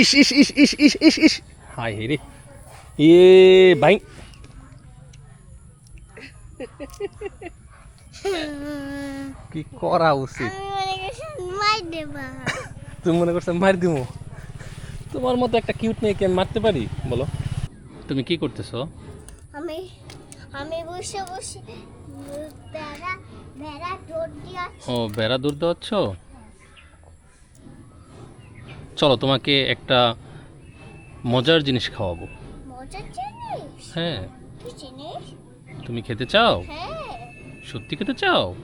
ইস ইস ইস ইস ইস ইস ইস। High হে রে। এ ভাই। কি করা উচিত? মনে দেবা। তুমি মনে করছ মার দিমু? তোমার মতো একটা কিউট মেয়েকে আমি মারতে পারি? বলো। তুমি কি করতেছো? আমি আমি বসে বসে দৌড় দিয়া ও বেড়া দূর দেওয়াচ্ছ? চলো তোমাকে একটা মজার জিনিস খাওয়াবো। হ্যাঁ। তুমি খেতে চাও? হ্যাঁ। সত্যি খেতে চাও?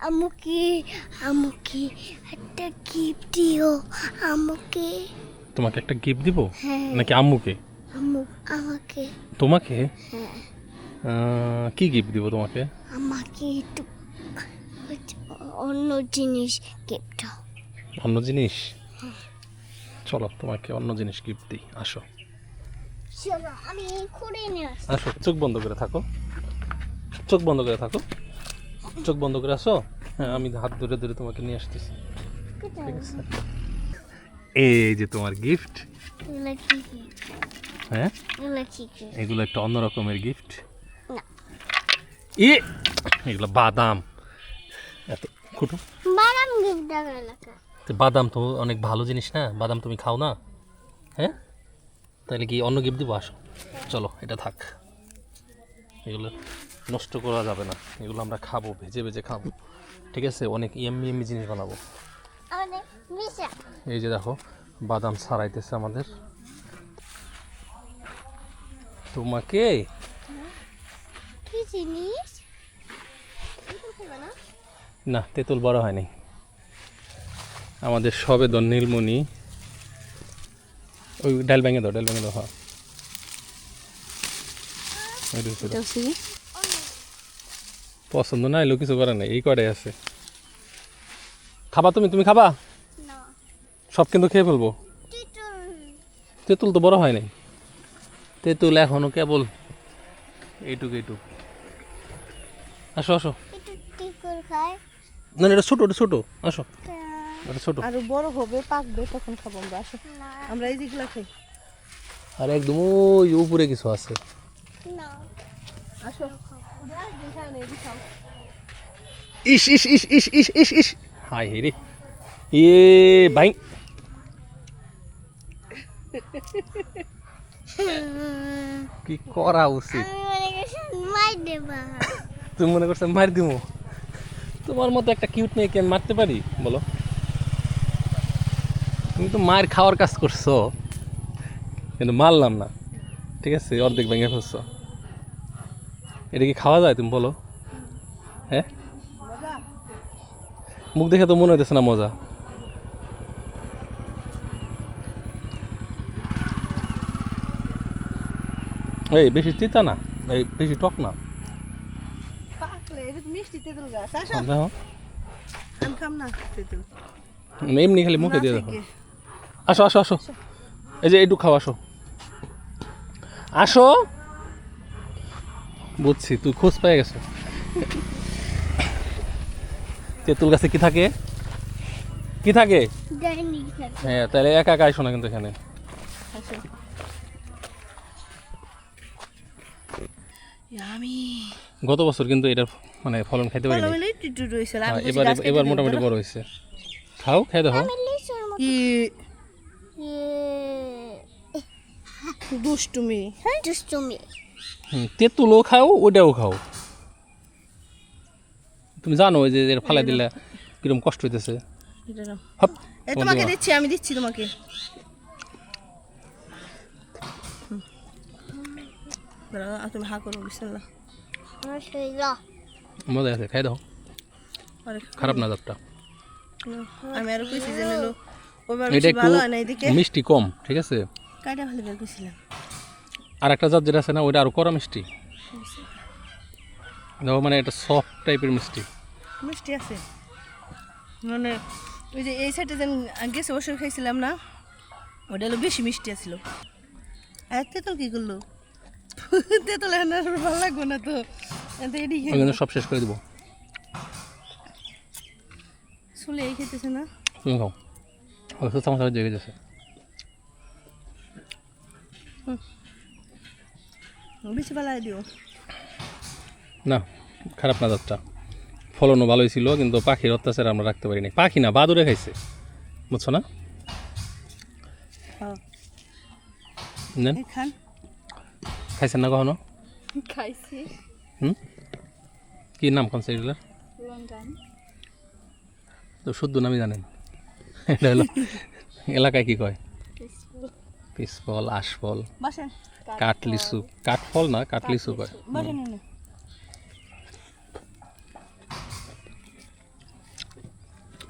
আমাকে আমাকে একটা গিফট দিও আমাকে। তোমাকে একটা গিফট দিব? হ্যাঁ। নাকি আম্মুকে? আমু আমাকে। তোমাকে? হ্যাঁ। কি গিফট দিব তোমাকে? আমাকে একটু অন্য জিনিস গিফট দাও। অন্য জিনিস? চলো তোমাকে অন্য জিনিস গিফট দিই আসো। আমি আসি চোখ বন্ধ করে থাকো। চোখ বন্ধ করে থাকো। চোখ বন্ধ করে আসো। হ্যাঁ আমি হাত ধরে ধরে তোমাকে নিয়ে আসতেছি। ঠিক আছে। এই যে তোমার গিফট হ্যাঁ? এগুলো একটা অন্য রকমের গিফট ই এগুলো বাদাম। এত খুটো। বাদাম গিফট দেওয়া এলাকা তো বাদাম তো অনেক ভালো জিনিস না? বাদাম তুমি খাও না? হ্যাঁ? তাহলে কি অন্য গিফট দিব? আসো। চলো এটা থাক। এগুলো নষ্ট করা যাবে না। এগুলো আমরা খাব ভেজে ভেজে খাব। ঠিক আছে? অনেক এমনি এমনি জিনিস বানাবো। এই যে দেখো বাদাম ছাড়াইতেছে আমাদের। তোমাকে? কি জিনিস? না তেঁতুল বড় হয়নি। আমাদের সবে দন নীলমণি। ওই ডাল ভেঙে দাও ডাল ভেঙে দাও হ্যাঁ। পছন্দ না এলো কিছু করে নাই এই কটাই আছে। খাবা তুমি তুমি খাবা? না। সব কিন্তু খেয়ে ফেলব। তেঁতুল। তো বড় হয় নাই। তেঁতুল এখনও কেবল এইটুক এইটুক। আসো আসো। একটু টিকুল খায় না না, এটা ছোটো এটা ছোটো। আসো। ছোটো। আরও বড় হবে পাকবে তখন খাব আমরা আসো। আমরা এই যেগুলো খাই। আর একদম ওই উপরে কিছু আছে। আসো। ইস ইস ইস ইস ইস ইস ইস। হাই রে। এ ভাই। কি করা উচিত? মনে দেবা। তুমি মনে করছ মার দিমু? তোমার মতো একটা কিউট মেয়েকে মারতে পারি? বলো। তুমি তো মার খাওয়ার কাজ করছ। কিন্তু মারলাম না। ঠিক আছে অর্ধেক ভেঙে ফেলছো। এটা কি খাওয়া যায় তুমি বলো? হ্যাঁ? মুখ দেখে তো মনে হইতেছে না মজা। এই বেশি তিতা না? এই বেশি টক না? এমনি খালি মুখে দিয়ে দেখো। আসো আসো আসো। এই যে এইটু খাও আসো। আসো। বুঝছি তুই খোঁজ পেয়ে গেছো। তেঁতুল গাছে কি থাকে? কি থাকে? হ্যাঁ তাহলে একা একা আইসো না কিন্তু এখানে। গত বছর কিন্তু এটার মানে ফলন খাইতে রয়েছিল হ্যাঁ, এবার এবার মোটামুটি বড় হয়েছে। খাও খাই দেখো লিচুর মতো কি ইয়ে দুষ্টুমি হ্যাঁ? দুষ্টুমি। হুম, তেঁতুলও খাও ওটাও খাও। তুমি জানো ওই যে এর ফালাই দিলে কিরম কষ্ট হইতেছে? তোমাকে দিচ্ছি আমি দিচ্ছি তোমাকে। তুমি হা করো বিসমিল্লাহ। মজা আছে খাই দাও। খারাপ না আমি আরও এটা একটু মিষ্টি কম ঠিক আছে? কাইটা ভালো বের কইছিলাম আর একটা জাত যেটা আছে না ওইটা আরও কড়া মিষ্টি। দেখো মানে এটা সফট টাইপের মিষ্টি। মিষ্টি আছে। মানে ওই যে এই সাইডে যেন গেছে বছর খাইছিলাম না ওটা হলো বেশি মিষ্টি আছিল। আর তেঁতুল কি করল? তেঁতুল এখন আর ভালো লাগবে না তো। ওই সব শেষ করে দিব। শুলে এই খেতেছে না। তুমি খাও। তো চামচ জেগে গেছে। বেশি বেলায় দিও। না খারাপ না যাত্রা ফলনও ভালোই ছিল কিন্তু পাখির অত্যাচার আমরা রাখতে পারিনি। পাখি না বাদুরে খাইছে। বুঝছ না? হ্যাঁ। নেন। খাইছেন না কখনো? খাইছি। হুম? কি নাম কোন এগুলোর লন্ডন। তো শুদ্ধ নামই জানেন। এটা হলো এলাকায় কি কয়? পিসফল আশফল কাঠলিচু কাঠফল। না কাঠলিচু কয়।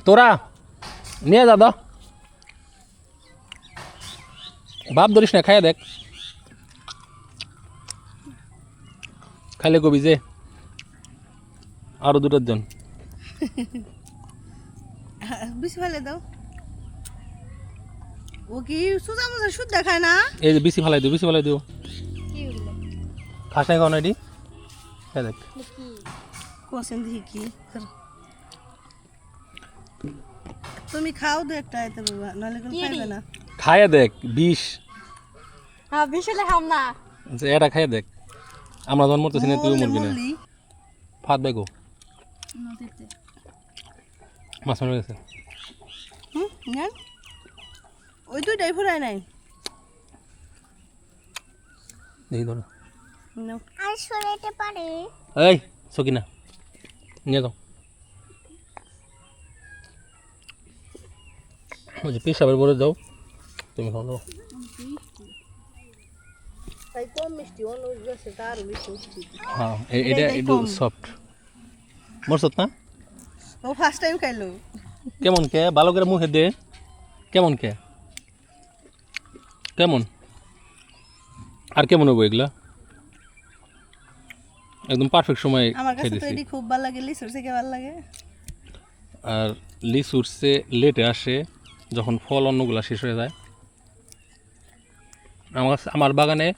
তোরা নিয়ে যা দাও বাপ ধরিস না খাইয়া দেখ। খাইলে কবি যে আরও দুটোর জন। বেশি ফেলে দাও। ও কি সোজা মোজা সুদ দেখায় না? এই যে বেশি ফালাই দিও বেশি ফালাই দিও। কি হলো খাস নাই কখন এটি? দেখ। কোসেন দেখি কি? তুমি খাও দু একটা বাবা নাহলে কোনো খাইবে না। খাইয়া দেখ বিষ। হ্যাঁ বিশালে খাম না। যে এটা খাইয়া দেখ। আমরা যখন মরতেছি না তুইও মরলে মরবি না। ফাত বেগো। মাছ মারা গেছে। হুম নেন। ওই দুইটাই ফুরায় নাই। দেখি ধরো। আর সরাইতে পারে। এই সকিনা নিয়ে যাও। ওই যে পেশাবের তুমি খাও দাও মিষ্টি হ্যাঁ এটা একটু। সফট না? ও ফার্স্ট টাইম খাইলো। কেমন কে? ভালো করে মুখে দে। কেমন কে? কেমন? আর কেমন হব এগুলা? একদম পারফেক্ট সময় আমার খেয়ে কাছে তো দিছি এটি খুব ভালো লাগে লিচুর থেকে ভালো লাগে। আর লিচুরসে লেটে আসে যখন ফল অন্যগুলা শেষ হয়ে যায়। আমার কাছে- আমার বাগানে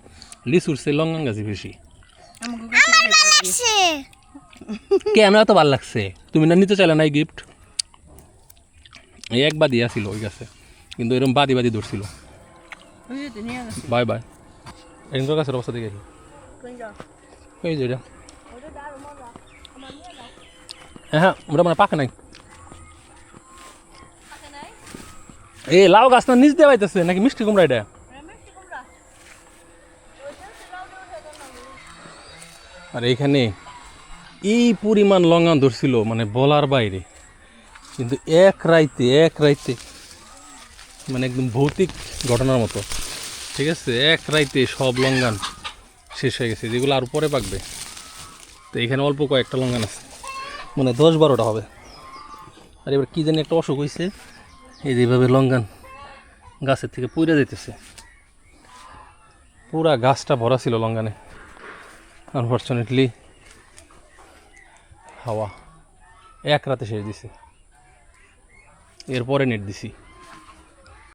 লিচুরসে লঙ্গান গাছি বেশি। আমাকে কাছে এটাই ভালো লাগে। সে কে আমরা এত ভালো লাগছে? তুমি না নিতে চাইলে নাই গিফট এই এক বাদি আসিল ওই গাছে কিন্তু এরকম বাদি বাদি ধরছিল। বাই বাই এরকম তোর গাছের অবস্থা দেখে এই যে এটা হ্যাঁ ওটা মানে পাকে নাই এই লাউ গাছ না নিচ দিয়ে পাইতেছে নাকি মিষ্টি কুমড়া এটা আর এইখানে এই পরিমাণ লঙ্ঘন ধরছিল মানে বলার বাইরে। কিন্তু এক রাইতে এক রাইতে মানে একদম ভৌতিক ঘটনার মতো। ঠিক আছে? এক রাইতে সব লঙ্গান শেষ হয়ে গেছে। যেগুলো আর পরে পাকবে। তো এখানে অল্প কয়েকটা লঙ্গান আছে। মানে দশ বারোটা হবে। আর এবার কী জানি একটা অসুখ হয়েছে এই যে এইভাবে লঙ্ঘন গাছের থেকে পুড়ে যেতেছে পুরা গাছটা ভরা ছিল লঙ্গানে। আনফর্চুনেটলি হাওয়া এক রাতে শেষ দিছে। এরপরে নেট দিছি।